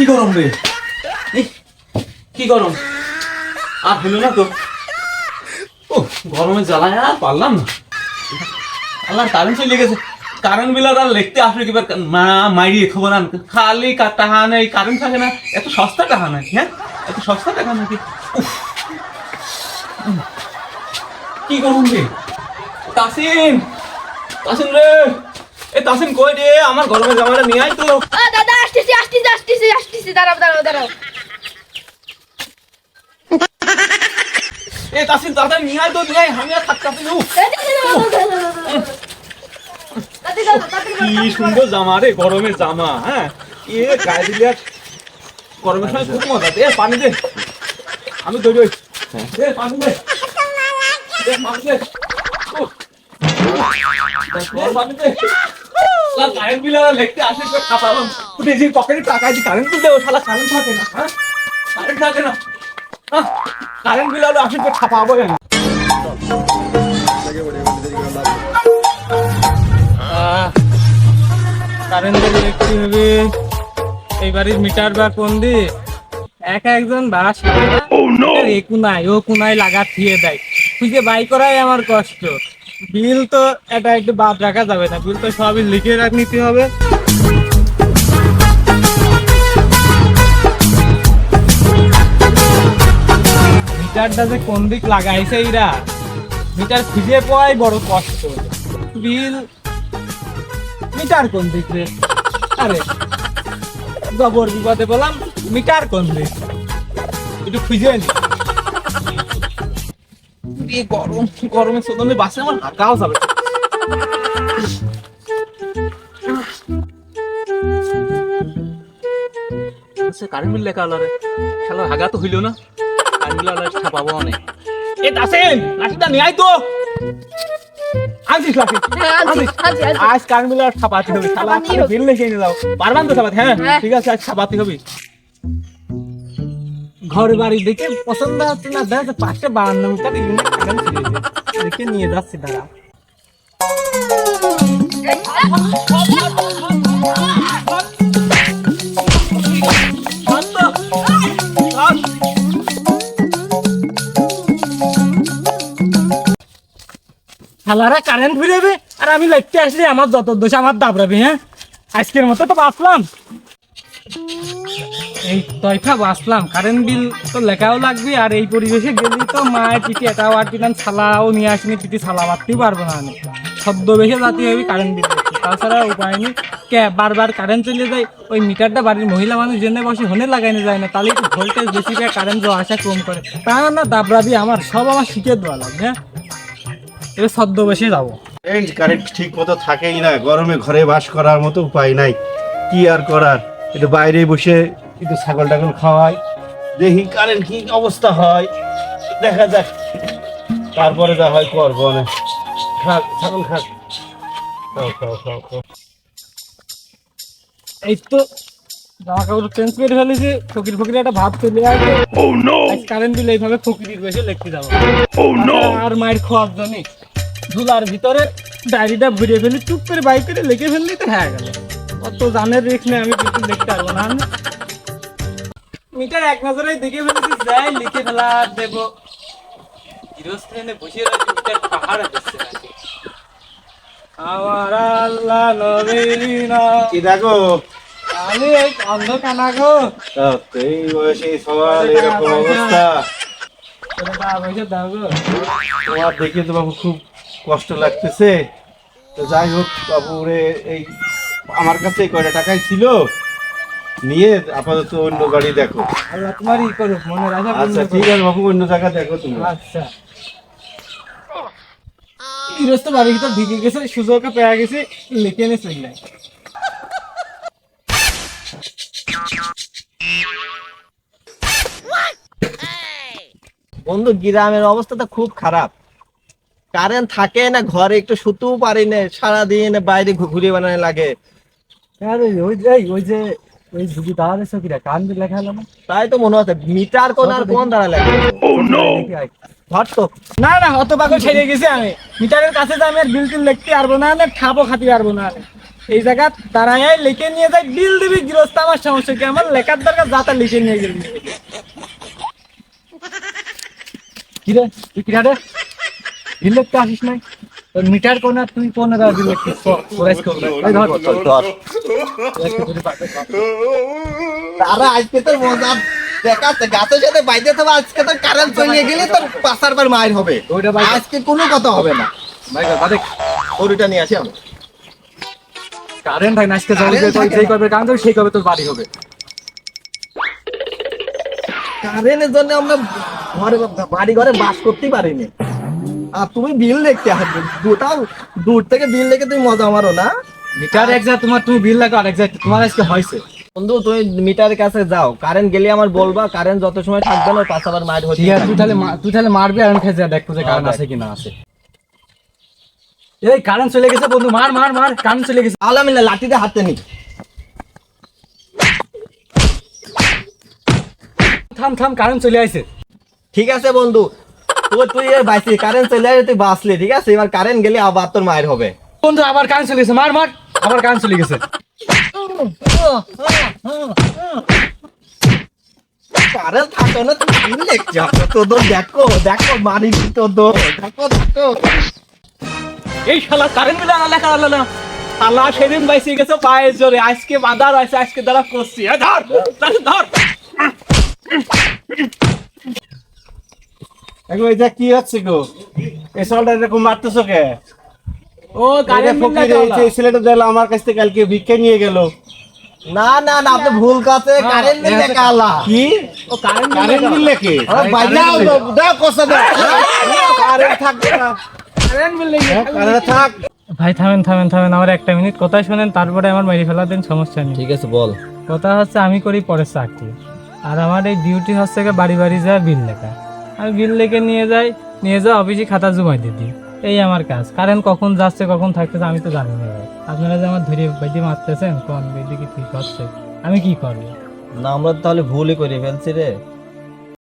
কি গরম রে? কি গরম? আর হলো না তো। ও গরমে জ্বালায় আর পারলাম না। আল্লাহ কারেন্ট চলে গেছে। কারেন্ট বিল আর লিখতে আসলে কিবার মা মাইরি খবর আন খালি কা- টাকা নেই কারেন্ট থাকে না। এত সস্তা টাকা নাকি হ্যাঁ? এত সস্তা টাকা নাকি? কি গরম রে? তাসিন তাসিন রে। এ তাসিন কই রে? আমার গরমে জামাটা নিয়ে আয় তো। ও দাদা আসতেছি আসতেছি আসতেছি আসতেছি। দাঁড়াও দাঁড়াও দাঁড়াও। এ তাসিন তাড়াতাড়ি নিয়ে আয় তো নিয়ে আয়। আমি আর কি সুন্দর জামা রে গরমের জামা হ্যাঁ? এ গায়ে দিলে আর গরমের সময় খুব মজা দে পানি দে। আমি হই দে পানি দে দে পানি দে। দে, পানি দে। কারেন্ট বিল আর লিখতে আসে তো খাতালাম পকেটে টাকা দিয়ে কারেন্ট বিল দেবো শালা কারেন্ট থাকে না হ্যাঁ? কারেন্ট থাকে না। কারেন্ট বিল আসে খাপাবো না হবে এই বাড়ির মিটার বা কোন দি এক একজন বাস এ কুনায় ও কুনায় লাগা থিয়ে দেয়। খুঁজে বাই করাই আমার কষ্ট। বিল তো এটা একটু বাদ রাখা যাবে না, বিল তো সবই লিখে রাখ নিতে হবে। মিটারটা যে কোন দিক লাগাইছে এরা? মিটার খুঁজে পাওয়াই বড় কষ্ট। বিল, মিটার কোন দিক রে? আরে জবর বিপদে বললাম মিটার কোন দিক? একটু খুঁজে নি। এই গরম গরমে সদনে বাসে আমার হাঁকাও যাবে। সে কারেন্ট বিল লেখা হলো রে খেলার হাগা তো হইল না। কারেন্ট বিল ছাপাবো অনেক। এ দাসেন লাঠিটা নিয়ে আয় তো। আনছিস লাঠি? হ্যাঁ। আজ কারেন্ট বিল আর ছাপাতে হবে হবে। বিল লিখে নিয়ে যাও। পারবান তো ছাপাতে হ্যাঁ হ্যাঁ। ঠিক আছে আজ ছাপাতে হবে। ঘর বাড়ি দেখে পছন্দ হচ্ছে না, দেখ পাঁচটা বাহান্ন মিটার ইউনিট দেখে নিয়ে যাচ্ছি, দাঁড়া। শালারা কারেন্ট ফিরেবে? আর আমি লিখতে আসলে আমার যত দোষ, আমার দাবড়াবে হ্যাঁ? আজকের মতো তো বাঁচলাম। এই তয়ফা বাঁচলাম কারেন্ট বিল তো লেখাও লাগবে, আর এই পরিবেশে তো মায়ের পিঠে এটাও আর ছালাও নিয়ে আসিনি পিঠে ছালা পারব না আমি। যাতে হবে কারেন্ট বিল তাছাড়া উপায় নেই। কে বারবার কারেন্ট চলে যায়, ওই মিটারটা বাড়ির মহিলা মানুষ জেনে বসে হনে যায় না, তাহলে ভোল্টেজ বেশি কারেন্ট যাওয়া আসা কম করে। তা না দাবরাবি আমার, সব আমার শিখে দেওয়া লাগবে হ্যাঁ? এবার যাব। কারেন্ট ঠিক মতো থাকেই না, গরমে ঘরে বাস করার মতো উপায় নাই। কি আর করার? একটু বাইরে বসে একটু ছাগল টাগল খাওয়াই। দেখি কারেন্ট কি অবস্থা হয়। দেখা যাক। তারপরে যা হয় করব না। খাক ছাগল খাক। খাও খাও খাও খাও। এই তো জামা কাপড় চেঞ্জ করে ফেলেছি ফকির ফকির একটা ভাব চলে আসবে। আজ কারেন্ট বিল এইভাবে ফকিরির বেশি লিখতে যাব। আর মায়ের খাওয়ার জন্য ধুলার ভিতরে ডায়েরিটা ভরে ফেলি চুপ করে বাইক করে লিখে ফেললেই তো হয়ে গেল। অত জানের রিক্স নেই আমি কিছু লিখতে পারব না। মিটার এক নজরে দেখে ফেলেছি যাই লিখে ফেলা দেবো। বসে রয়েছে মিটার পাহাড় আমার আল্লাহ নবীর কি দেখো? আমি এই অন্ধ কানা গো। এই বয়সে সবার এরকম অবস্থা। তোমার দেখে তো বাবু খুব কষ্ট লাগতেছে। তো যাই হোক বাবু এই আমার কাছে কয়টা টাকাই ছিল নিয়ে আপাতত অন্য গাড়ি দেখো। আল্লাহ তোমারই করুক মনে রাখা আচ্ছা ঠিক আছে বাবু অন্য জায়গা দেখো তুমি। আচ্ছা। গৃহস্থ বাড়ির ভিতর ঢুকে গেছে সুযোগকে পেয়ে গেছে লিখে এনে চলে যায় বন্ধু গ্রামের অবস্থা তো খুব খারাপ। কারেন্ট থাকে না ঘরে একটু শুতেও পারি না সারাদিন বাইরে ঘুরে বেড়ানো লাগে। আরে ওই যে ওই যে ওই ঝুঁকি দাঁড়ালে সকিরা কান দিয়ে লেখা হলো না? তাই তো মনে হচ্ছে মিটার কোন আর কোন দাঁড়ালে? দেখি আয়। ধর তো। না না অত পাগল ছেড়ে গেছি আমি। মিটারের কাছে যে আমি আর বিল টিল লিখতে পারব না না খাব খাতে পারব না। এই জায়গা দাঁড়ায় লিখে নিয়ে যায় বিল দিবি গৃহস্থ আমার সমস্যা কি? আমার লেখার দরকার যাতা লিখে নিয়ে গেলি। তুই কিরা রে? বিল লিখতে আসিস নাই? মিটার কোন তুই কোন ধর তারা আজকে তোর মজা দেখাচ্ছে গাছের সাথে বাইরে তো আজকে তোর কারেন্ট চলে গেলে তোর বার মায়ের হবে। আজকে কোনো কথা হবে না। ভাই ওরটা নিয়ে আসি আমি কারেন্ট হয় না আজকে দিয়ে যেই না। করবে কারণ সেই কবে তোর বাড়ি হবে। কারেন্টের জন্য আমরা ঘরে বাড়ি ঘরে বাস করতেই পারিনি। আর তুমি বিল দেখতে আসবে। দুটা দূর থেকে বিল দেখে তুমি মজা মারো না? মিটার এক যা তোমার তুমি বিল লাগো আর এক যা তোমার আজকে হয়েছে। বন্ধু তুমি মিটারের কাছে যাও। কারেন্ট গেলে আমার বলবা কারেন্ট যত সময় থাকবে না পাঁচ আবার মায়ের হচ্ছে তুই তাহলে তুই তাহলে মারবি আর খেয়ে দেখব যে কারেন্ট হ্যাঁ, আছে কি না আছে। এই কারেন্ট চলে গেছে বন্ধু মার মার মার কারেন্ট চলে গেছে। আলামিল্লা লাঠিতে হাতে নি। থাম থাম কারেন্ট চলে আইছে। ঠিক আছে বন্ধু তুই বাইসি কারেন্ট চলে আসে তুই বাঁচলি ঠিক আছে? এবার কারেন্ট গেলে আবার তোর মায়ের হবে। বন্ধু আবার কারেন্ট চলে গেছে মার মার আবার কারেন্ট চলে গেছে। কারেন্ট থাকো না দেখো দেখো মারি তোদের দেখো দেখো। এই শালা কারেন্ট লেখা না। সেদিন বাইসে গেছে পায়ের জোরে আজকে বাদার আছে আজকে দ্বারা করছি ধর, ধর। এখন এটা কি হচ্ছে গো? এই সালটা এরকম মারতেছো কে? ও ফকির এই ছেলেটা দিল আমার কাছ থেকে কালকে ভিক্ষা নিয়ে গেল। না না না আপনি ভুল কাছে কারেন্ট বিল দেখা আলা কি? ও কারেন্ট কারেন্ট বিল লেখে আরে বাইরে দাও দাও, দাও কারেন্ট থাকবে কারেন্ট বিল কারেন্ট থাক। ভাই থামেন থামেন থামেন আমার একটা মিনিট। কথা শুনেন তারপরে আমার মেরে ফেলা দেন সমস্যা নেই। ঠিক আছে বল। কথা হচ্ছে আমি করি পরে চাকরি। আর আমার এই ডিউটি হচ্ছে গিয়ে বাড়ি বাড়ি যায় বিল লেখা। আমি বিল লেখে নিয়ে যাই, নিয়ে যা অফিসে খাতা জমা দিয়ে দিই। এই আমার কাজ। কারেন্ট কখন যাচ্ছে, কখন থাকতেছে, আমি তো জানি না ভাই। আপনারা যে আমার ধরে বাইতে মারতেছেন, কোন বেদি কি ঠিক হচ্ছে? আমি কি করব? না, আমরা তাহলে ভুলই করে ফেলছি রে।